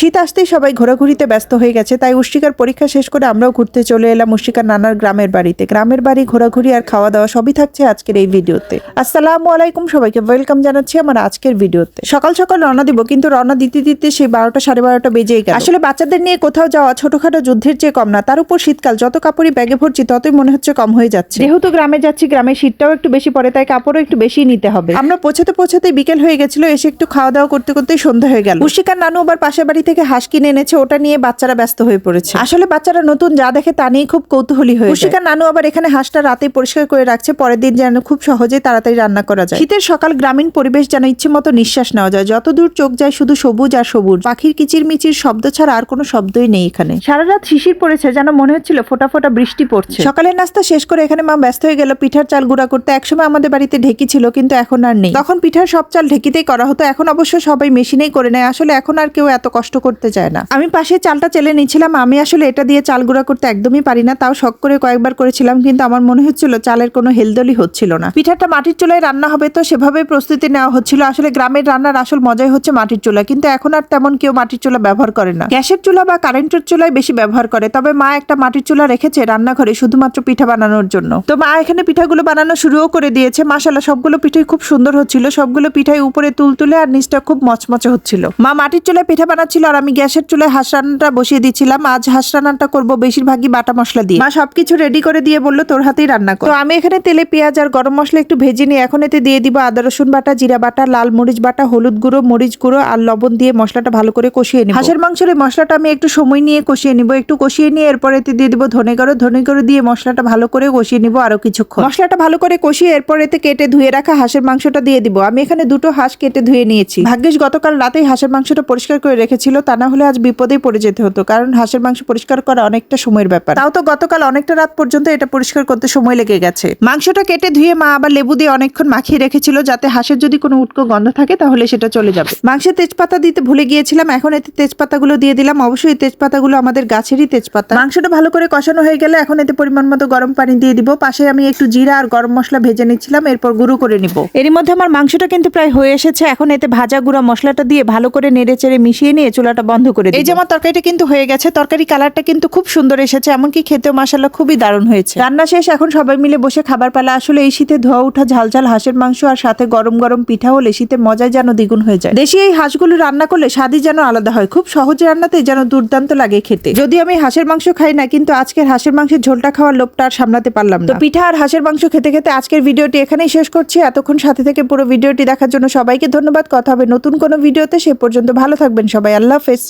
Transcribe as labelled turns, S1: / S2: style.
S1: শীত আসতেই সবাই ঘোরাঘুরিতে ব্যস্ত হয়ে গেছে, তাই উষ্টিকার পরীক্ষা শেষ করে আমরাও ঘুরতে চলে এলাম উষ্টিকার নানার গ্রামের বাড়িতে। গ্রামের বাড়ি, ঘোরাঘুরি আর খাওয়া দাওয়া সবই থাকছে আজকের এই ভিডিওতে। আসসালামু আলাইকুম সবাইকে, ওয়েলকাম জানাচ্ছি আমার আজকের ভিডিওতে। সকাল সকাল রওনা দিব, কিন্তু রওনা দিতে দিতে সেই বারোটা সাড়ে বারোটা বেজেই গেল। আসলে বাচ্চাদের নিয়ে কোথাও যাওয়া ছোটখাটো যুদ্ধের চেয়ে কম না, তার উপর শীতকাল, যত কাপড়ই ব্যাগে ভরছি ততই মনে হচ্ছে কম হয়ে যাচ্ছে। যেহেতু গ্রামে যাচ্ছি, গ্রামে শীতটাও একটু বেশি পড়ে, তাই কাপড়ও একটু বেশি নিতে হবে। আমরা পৌঁছাতে পৌঁছাতে বিকেল হয়ে গেছিল, এসে একটু খাওয়া দাওয়া করতে করতে সন্ধ্যা হয়ে গেল। উশিকার নানু আবার পাশের বাড়ি থেকে হাঁস কিনে এনেছে ওটা নিয়ে বাচ্চারা ব্যস্ত হয়ে পড়েছে। আসলে বাচ্চারা নতুন যা দেখে তা নিয়ে খুব কৌতূহলী হয়ে উশিকার নানু আবার এখানে হাঁসটা রাতে পরিষ্কার করে রাখছে পরের দিন যেন খুব সহজে তাড়াতাড়ি রান্না করা যায়। শীতের সকাল গ্রামীণ পরিবেশ যেন ইচ্ছে মতো নিঃশ্বাস নেওয়া যায়। যতদূর চোখ যায় শুধু সবুজ আর সবুজ। পাখির কিচির মিচির শব্দ ছাড়া আর কোনো শব্দই নেই এখানে। সারা রাত শিশির পড়েছে যেন মনে হচ্ছিল ফোটা ফোটা বৃষ্টি পড়ছে। সকালের নাস্তা শেষ করে এখানে মা ব্যস্ত হয়ে গেল পিঠার চাল গুঁড়া করতে। একসময় আমাদের বাড়িতে ঢেকি ছিল কিন্তু এখন আর নেই। তখন পিঠার সব চাল ঢেকিতেই করা হতো। এখন অবশ্য সবাই মেশিনেই করে নেয়। আসলে এখন আর কেউ এত কষ্ট করতে চায় না। আমি পাশে চালটা চেলে নিচ্ছিলাম, আমি আসলে এটা দিয়ে চাল গুঁড়া করতে একদমই পারি না, তাও শখ করে কয়েকবার করেছিলাম, কিন্তু আমার মনে হচ্ছিল চালের কোনো হেলদোলি হচ্ছিল না। পিঠাটা মাটির চুলায় রান্না হবে তো সেভাবে প্রস্তুতি নেওয়া হচ্ছিল, আসলে গ্রামের রান্নার আসল মজাই হচ্ছে মাটির চুলা, কিন্তু এখন আর তেমন কেউ মাটির চুলা ব্যবহার করে না। গ্যাসের চুলা বা কারেন্টের চুলাই বেশি ব্যবহার করে, তবে মা একটা মাটির চুলা রেখেছে রান্নাঘরে শুধুমাত্র পিঠা বানানোর জন্য। তো মা এখানে পিঠাগুলো বানানো শুরুও করে দিয়েছে মাসালা সবগুলো পিঠাই খুব সুন্দর হচ্ছিল, সবগুলো পিঠাই উপরে তুল তুলে আর নিচটা খুব মচমচে হচ্ছিল। মা মাটির চুলায় পিঠা বানাচ্ছিল আর আমি গ্যাসের চুলায় হাঁস রান্নাটা বসিয়ে দিচ্ছিলাম আজ হাঁস রান্নাটা করব বেশিরভাগই বাটা মশলা দিয়ে। মা সবকিছু রেডি করে দিয়ে বলল, তোর হাতেই রান্না কর। আমি এখানে তেলে পেঁয়াজ আর গরম মশলা একটু ভেজে নিয়ে এখন এতে দিয়ে দিব আদা, রসুন বাটা, জিরা বাটা, লাল মরিচ বাটা, হলুদ গুঁড়ো, মরিচ গুঁড়ো আর লবণ দিয়ে মশলাটা ভালো করে কষিয়ে নিব। হাঁসের মাংসের মশলাটা আমি একটু সময় নিয়ে কষিয়ে নিব। একটু কষিয়ে নিয়ে এরপর এতে দিয়ে দিব ধনে গুঁড়ো। ধনে গুঁড়ো দিয়ে মশলাটা ভালো করে কষিয়ে নিব আরও কিছুক্ষণ। মশলাটা ভালো করে কষিয়ে এরপর এতে কেটে ধুয়ে রাখা হাঁসের মাংসটা দিয়ে দিব। আমি এখানে দুটো হাঁস কেটে ধুয়ে নিয়েছি। ভাগ্যিস গতকাল রাতেই হাঁসের মাংসটা পরিষ্কার করে রেখেছিল তা না হলে আজ বিপদে পড়ে যেতে হতো কারণ হাঁসের মাংস পরিষ্কার করা অনেকটা সময়ের ব্যাপার। তাও তো গতকাল অনেকটা রাত পর্যন্ত এটা পরিষ্কার করতে সময় লেগে গেছে। মাংসটা কেটে ধুয়ে মা আবার লেবু দিয়ে অনেকক্ষণ মাখিয়ে রেখেছিল যাতে হাঁসের যদি কোনো উটকো গন্ধ থাকে তাহলে সেটা চলে যাবে। মাংসে তেজপাতা দিতে ভুলে গিয়েছিলাম এখন এতে তেজপাতাগুলো দিয়ে দিলাম। অবশ্যই তেজপাতাগুলো আমাদের গাছেরই তেজপাতা। মাংসটা ভালো করে কষানো হয়ে গেলে এখন এতে পরিমাণ মতো গরম পানি দিয়ে দিব। পাশে আমি একটু জিরা আর গরম মশলা ভেজে নিচ্ছিলাম এরপর গুঁড়ো করে নিব। এরই মধ্যে আমার মাংসটা কিন্তু প্রায় হয়ে এসেছে এখন এতে ভাজা গুঁড়া মশলাটা দিয়ে ভালো করে নেড়ে চেড়ে মিশিয়ে নিয়ে চুলাটা বন্ধ করে। এই যে আমার তরকারিটা কিন্তু হয়ে গেছে তরকারি কালারটা কিন্তু খুব সুন্দর এসেছে এমনকি খেতেও মাসাল্লা খুবই দারুণ হয়েছে। রান্না শেষ এখন সবাই মিলে বসে খাবার পালা। আসলে এই শীতে ধোয়া উঠা ঝাল ঝাল হাঁসের মাংস আর সাথে গরম গরম পিঠা হলে শীতে মজায় যেন দ্বিগুণ হয়ে যায়। দেশি এই হাঁসগুলো রান্না করলে স্বাদই যেন আলাদা হয়। খুব সহজ রান্নাতে যেন দুর্দান্ত লাগে খেতে। যদি আমি হাঁসের মাংস খাই না কিন্তু আজকের হাঁসের মাংসের ঝোলটা খাওয়ার লোভটা আর সামলাতে পারলাম না। তো পিঠা আর হাঁসের মাংস খেতে খেতে আজকের ভিডিওটি এখানেই শেষ করছি। এতক্ষণ সাথে থেকে পুরো ভিডিওটি দেখার জন্য সবাইকে ধন্যবাদ। কথা হবে নতুন কোনো ভিডিওতে। সে পর্যন্ত ভালো থাকবেন সবাই। আল্লাহ হাফেজ।